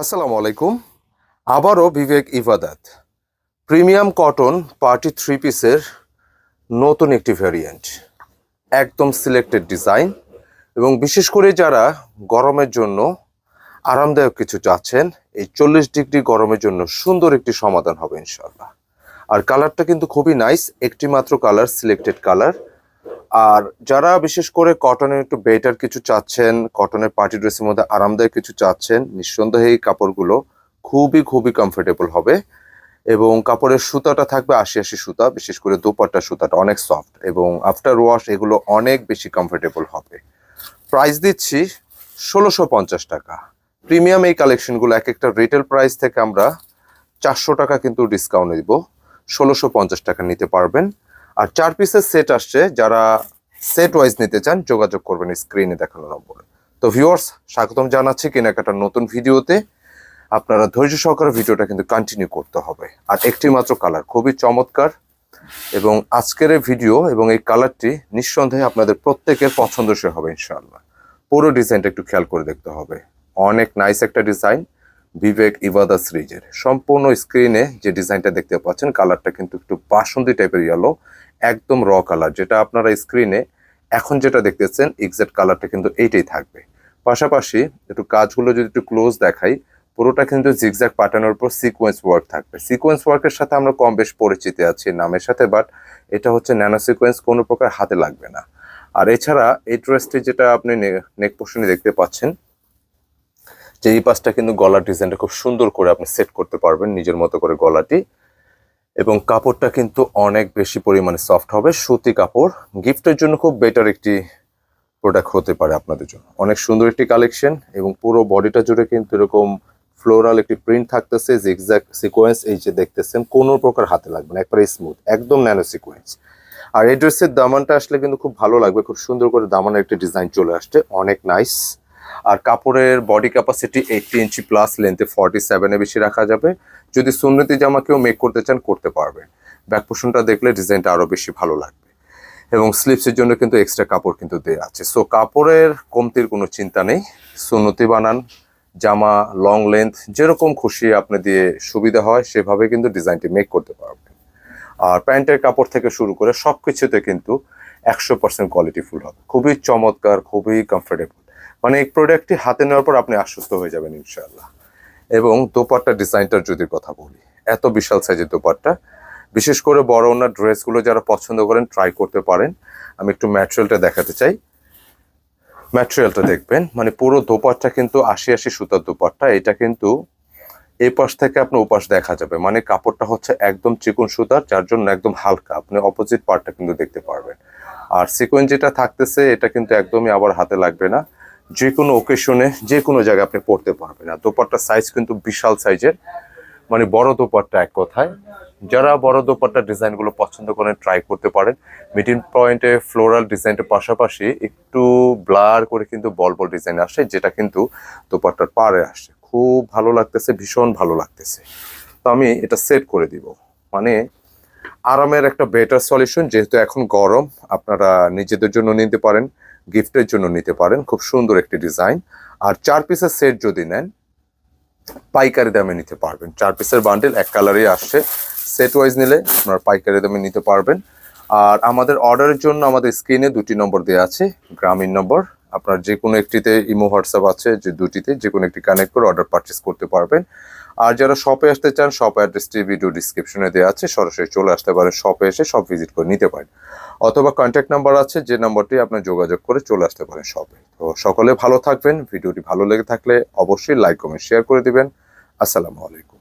আসসালামু আলাইকুম। আবারও বিবেক ইবাদাত। প্রিমিয়াম কটন পার্টি থ্রি পিসের নতুন একটি ভ্যারিয়েন্ট একদম সিলেক্টেড ডিজাইন এবং বিশেষ করে যারা গরমের জন্য আরামদায়ক কিছু চাচ্ছেন, এই চল্লিশ ডিগ্রি গরমের জন্য সুন্দর একটি সমাধান হবে ইনশাল্লাহ আর কালারটা কিন্তু খুবই নাইস একটি মাত্র কালার সিলেক্টেড কালার আর যারা বিশেষ করে কটনের একটু বেটার কিছু চাচ্ছেন কটনের পার্টি ড্রেসের মধ্যে আরামদায়ক কিছু চাচ্ছেন, নিঃসন্দেহে এই কাপড়গুলো খুবই খুবই কমফোর্টেবল হবে এবং কাপড়ের সুতাটা থাকবে আশি আশি সুতা, বিশেষ করে দুপাট্টা সুতাটা অনেক সফট এবং আফটার ওয়াশ এগুলো অনেক বেশি কমফোর্টেবল হবে। প্রাইস দিচ্ছি ষোলোশো পঞ্চাশ টাকা। প্রিমিয়াম এই কালেকশনগুলো এক একটা রিটেল প্রাইস থেকে আমরা চারশো টাকা কিন্তু ডিসকাউন্ট দিব ষোলোশো পঞ্চাশ টাকা নিতে পারবেন। আর চার পিসের সেট আসছে, যারা সেট ওয়াইজ নিতে চান, যোগাযোগ করবেন স্ক্রিনে দেখানো নম্বরে। তো ভিউয়ার্স স্বাগতম জানাচ্ছি কেনাকাটার নতুন ভিডিওতে আপনারা ধৈর্য সহকারে ভিডিওটা কিন্তু কন্টিনিউ করতে হবে। আর একটি মাত্র কালার খুবই চমৎকার। এবং আজকের ভিডিও এবং এই কালারটি নিঃসন্দেহে আপনাদের প্রত্যেকের পছন্দসই হবে, ইনশাআল্লাহ। পুরো ডিজাইনটা একটু খেয়াল করে দেখতে হবে। অনেক নাইস একটা ডিজাইন বিবেক ইবাদা সিরিজের সম্পূর্ণ স্ক্রিনে যে ডিজাইনটা দেখতে পাচ্ছেন কালারটা কিন্তু একটু বাসন্তী টাইপের ইয়েলো একদম র কালার যেটা আপনারা স্ক্রিনে এখন যেটা দেখতেছেন এক্সাক্ট কালারটা কিন্তু এইটাই থাকবে। পাশাপাশি একটু কাজগুলো যদি একটু ক্লোজ দেখাই, পুরোটা কিন্তু জিগজ্যাগ পাঠানোর উপর সিকোয়েন্স ওয়ার্ক থাকবে। সিকোয়েন্স ওয়ার্কের সাথে আমরা কম বেশ পরিচিত আছি নামের সাথে বাট এটা হচ্ছে ন্যানো সিকোয়েন্স কোনো প্রকার হাতে লাগবে না। আর এছাড়া এই ড্রেসটি যেটা আপনি নেক পোর্শনে দেখতে পাচ্ছেন যে এই পাশটা কিন্তু গলার ডিজাইনটা খুব সুন্দর করে আপনি সেট করতে পারবেন, নিজের মতো করে গলাটি। এবং কাপড়টা কিন্তু অনেক বেশি পরিমাণে সফট হবে। সুতি কাপড়, গিফটের জন্য খুব বেটার একটি প্রোডাক্ট হতে পারে আপনাদের জন্য। অনেক সুন্দর একটি কালেকশন এবং পুরো বডিটা জুড়ে কিন্তু এরকম ফ্লোরাল একটি প্রিন্ট থাকতেছে জিগজ্যাগ সিকোয়েন্স এই যে দেখতেছেন, কোনো প্রকার হাতে লাগবে না, একবারে স্মুথ একদম ন্যানো সিকোয়েন্স আর এই ড্রেসের দামানটা আসলে কিন্তু খুব ভালো লাগবে, খুব সুন্দর করে দামানের একটি ডিজাইন চলে আসছে, অনেক নাইস আর কাপড়ের body capacity eighty inch plus লেন্থে forty সেভেনে বেশি রাখা যাবে। যদি সুন্নতি জামা কেউ মেক করতে চান, করতে পারবেন ব্যাক পোর্শনটা দেখলে ডিজাইনটা আরও বেশি ভালো লাগবে। এবং স্লিপসের জন্য কিন্তু এক্সট্রা কাপড় কিন্তু দেওয়া আছে। সো কাপড়ের কমতির কোনো চিন্তা নেই। সুন্নতি বানান, জামা লং লেন্থ যেরকম খুশি আপনি দিয়ে সুবিধা হয়, সেভাবে কিন্তু ডিজাইনটি মেক করতে পারবেন। আর প্যান্টের কাপড় থেকে শুরু করে সব কিছুতে কিন্তু একশো পার্সেন্ট কোয়ালিটি ফুল হবে। খুবই চমৎকার, খুবই কমফোর্টেবল মানে এই প্রোডাক্টটি হাতে নেওয়ার পর আপনি আশ্বস্ত হয়ে যাবেন, ইনশাআল্লাহ। এবং দোপাট্টা ডিজাইনটার যদি কথা বলি, এত বিশাল সাইজের দোপাট্টা। বিশেষ করে বড় ওনার ড্রেসগুলো যারা পছন্দ করেন ট্রাই করতে পারেন। আমি একটু ম্যাটেরিয়ালটা দেখাতে চাই। ম্যাটেরিয়ালটা দেখবেন মানে পুরো দোপাট্টা কিন্তু আশি আশি সুতার দোপাট্টা। এটা কিন্তু এই পাশ থেকে আপনার ওপাশ দেখা যাবে। মানে কাপড়টা হচ্ছে একদম চিকন সুতার যার জন্য একদম হালকা। আপনি অপোজিট পার্টটা কিন্তু দেখতে পারবেন। আর সিকোয়েন্স যেটা থাকতেছে, এটা কিন্তু একদমই আবার হাতে লাগবে না। যে কোনো ওকেশনে যে কোনো জায়গায় আপনি পড়তে পারবেন। আর দোপাট্টার সাইজ কিন্তু বিশাল সাইজের মানে বড় দোপাট্টা এক কথায়। যারা বড় দোপাট্টার ডিজাইনগুলো পছন্দ করেন ট্রাই করতে পারেন। মিডিল পয়েন্টে ফ্লোরাল ডিজাইনটার পাশাপাশি একটু ব্লার করে কিন্তু বল বল ডিজাইন আসে, যেটা কিন্তু দোপাট্টার পাড়ে আসে। খুব ভালো লাগতেছে, ভীষণ ভালো লাগতেছে। তো আমি এটা সেট করে দিব। মানে আরামের একটা বেটার সলিউশন যেহেতু এখন গরম, আপনারা নিজেদের জন্য নিতে পারেন গিফটের জন্য নিতে পারেন, খুব সুন্দর একটি ডিজাইন আর চার পিসের সেট যদি নেন, পাইকারি দামে নিতে পারবেন। চার পিসের বান্ডেল এক কালারই আসছে। সেট ওয়াইজ নিলে আপনারা পাইকারি দামে নিতে পারবেন। আর আমাদের অর্ডারের জন্য আমাদের স্ক্রিনে দুটি নম্বর দেওয়া আছে, গ্রামীণ নম্বর আপনার যে কোনো একটিতে ইমো, হোয়াটসঅ্যাপ আছে, যে দুটিতে যে কোনো একটি কানেক্ট করে অর্ডার পারচেস করতে পারবেন। আর যারা শপে আসতে চান শপ অ্যাড্রেসটি ভিডিও ডিসক্রিপশনে দেওয়া আছে, সরাসরি চলে আসতে পারেন শপে এসে সব ভিজিট করে নিতে পারেন। অথবা কন্ট্যাক্ট নাম্বার আছে, যে নাম্বারটি আপনার যোগাযোগ করে চলে আসতে পারেন শপে তো সকলে ভালো থাকবেন ভিডিওটি ভালো লেগে থাকলে অবশ্যই লাইক কমেন্ট শেয়ার করে দিবেন। আসসালামু আলাইকুম।